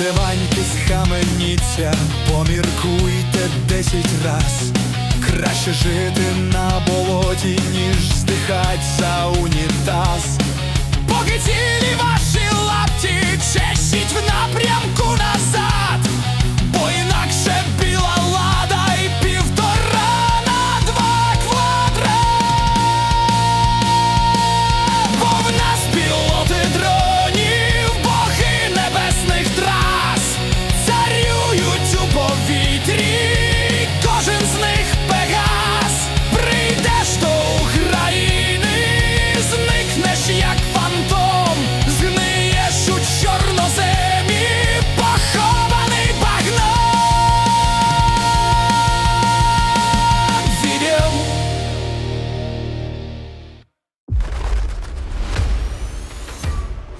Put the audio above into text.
Ваньки, схаменіться, поміркуйте десять раз. Краще жити на болоті, ніж здихать за унітаз. Поки ці